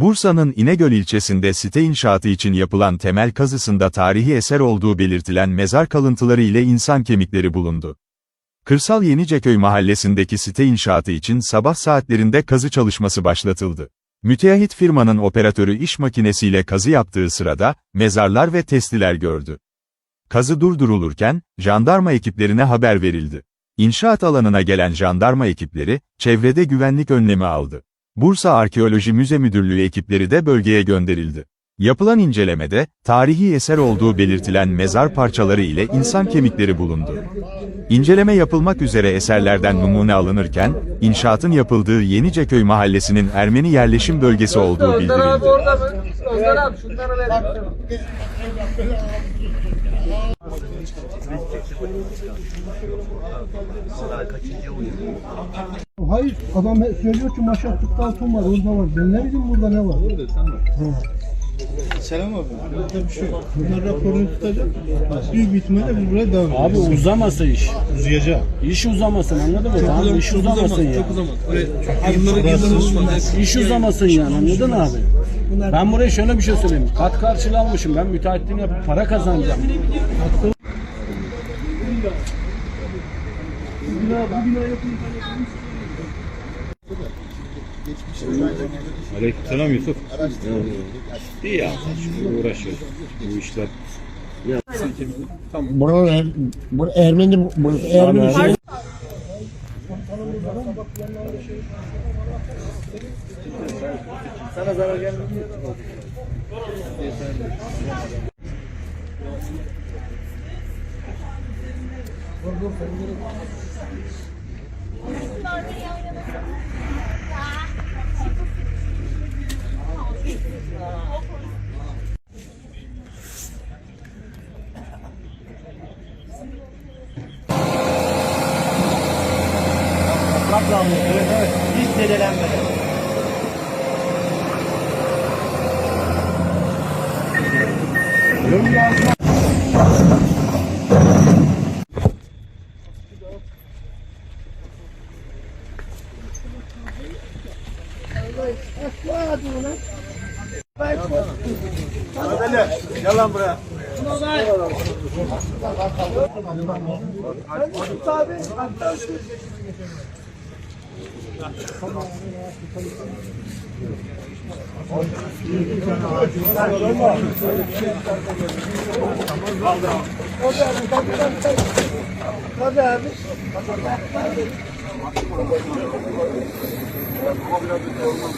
Bursa'nın İnegöl ilçesinde site inşaatı için yapılan temel kazısında tarihi eser olduğu belirtilen mezar kalıntıları ile insan kemikleri bulundu. Kırsal Yeniceköy mahallesindeki site inşaatı için sabah saatlerinde kazı çalışması başlatıldı. Müteahhit firmanın operatörü iş makinesiyle kazı yaptığı sırada, mezarlar ve testiler gördü. Kazı durdurulurken, jandarma ekiplerine haber verildi. İnşaat alanına gelen jandarma ekipleri, çevrede güvenlik önlemi aldı. Bursa Arkeoloji Müze Müdürlüğü ekipleri de bölgeye gönderildi. Yapılan incelemede, tarihi eser olduğu belirtilen mezar parçaları ile insan kemikleri bulundu. İnceleme yapılmak üzere eserlerden numune alınırken, inşaatın yapıldığı Yeniceköy mahallesinin Ermeni yerleşim bölgesi olduğu bildirildi. Hayır adam söylüyor ki maşa 46 var orada var. Ben ne bileyim burada ne var? Orada sen var. Selam abi. Burada bir şey yok. Bunlar raporunu tutacak. Büyük bir ihtimalle biz buraya devam Abi edeceğiz. uzamasın iş. Uzayacak. İş uzamasın anladın mı? Tamam iş uzamasın ya. İş uzamasın yani anladın mı abi? Ben buraya şöyle bir şey söyleyeyim. Kat karşılığı almışım. Ben müteahhitliğini yapıp para kazanacağım. Aleykümselam Yusuf. İyi ya. Uğraşıyoruz. Bu işler. Buralar bu Ermeni bu Ermeni şey. Kaplanmış, evet evet. Hiç zedelenmeden. Hadi yalan buraya. Tabii abi. Tabii abi. Ama biraz önce şey olmaz.